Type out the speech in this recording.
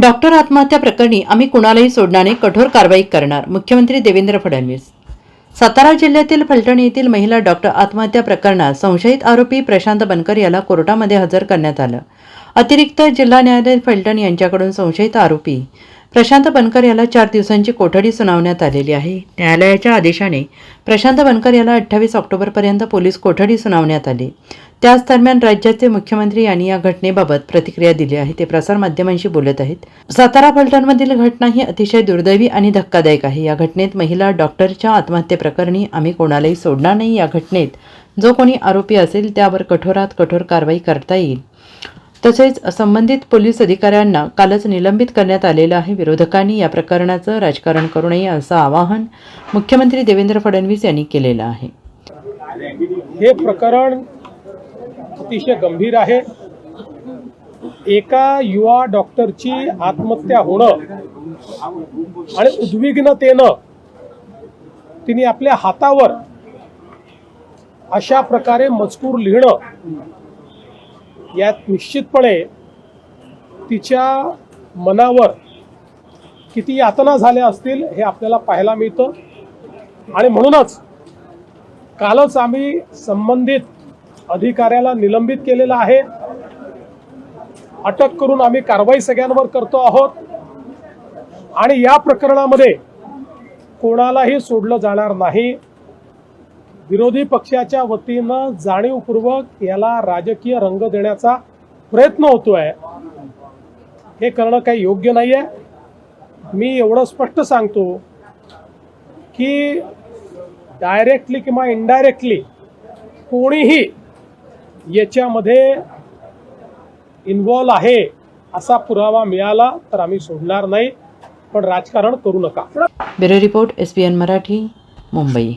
Doctor आत्महत्या प्रकरणी आम्ही कुणालाही सोडणारे कठोर कारवाई करणार. मुख्यमंत्री देवेंद्र फडणवीस. सातारा जिल्ह्यातील फलटण येथील महिला डॉक्टर आत्महत्या प्रकरणात संशयित आरोपी प्रशांत बनकर याला कोर्टामध्ये हजर करण्यात आलं. अतिरिक्त जिल्हा न्यायालय फलटण यांच्याकडून संशयित आरोपी प्रशांत बनकर याला चार दिवसांची कोठडी सुनावण्यात आलेली आहे. न्यायालयाच्या आदेशाने प्रशांत बनकर याला अठ्ठावीस ऑक्टोबरपर्यंत पोलीस कोठडी सुनावण्यात आली. त्याच दरम्यान राज्याचे मुख्यमंत्री यांनी या घटनेबाबत प्रतिक्रिया दिली आहे. ते प्रसारमाध्यमांशी बोलत आहेत. सातारा फलटणमधील घटना ही अतिशय दुर्दैवी आणि धक्कादायक आहे. या घटनेत महिला डॉक्टरच्या आत्महत्येप्रकरणी आम्ही कोणालाही सोडणार नाही. या घटनेत जो कोणी आरोपी असेल त्यावर कठोरात कठोर कारवाई करता येईल. तसेच संबंधित पोलीस अधिकाऱ्यांना कालच निलंबित करण्यात आलेलं आहे. विरोधकांनी या प्रकरणाचं राजकारण करू नये असं आवाहन मुख्यमंत्री देवेंद्र फडणवीस यांनी केलेलं आहे. हे प्रकरण अतिशय गंभीर आहे. एका युवा डॉक्टरची आत्महत्या होणं आणि उद्विग्नतेनं तिने आपल्या हातावर अशा प्रकारे मजकूर लिहिणं यात निश्चितपणे तिच्या मनावर किती यातना झाल्या असतील हे आपल्याला पाहायला मिळतं. आणि म्हणूनच कालच आम्ही संबंधित अधिकाऱ्याला निलंबित केलेलं आहे. अटक करून आम्ही कारवाई सगळ्यांवर करतो आहोत. आणि या प्रकरणामध्ये कोणालाही सोडलं जाणार नाही. विरोधी पक्षाच्या वतीनं जाणीवपूर्वक याला राजकीय रंग देण्याचा प्रयत्न होतोय. हे करणं काही योग्य नाही आहे मी एवढं स्पष्ट सांगतो की डायरेक्टली किंवा इनडायरेक्टली कोणीही याच्यामध्ये इन्व्हॉल्व आहे असा पुरावा मिळाला तर आम्ही सोडणार नाही. पण राजकारण करू नका. Bureau report S P N Marathi Mumbai.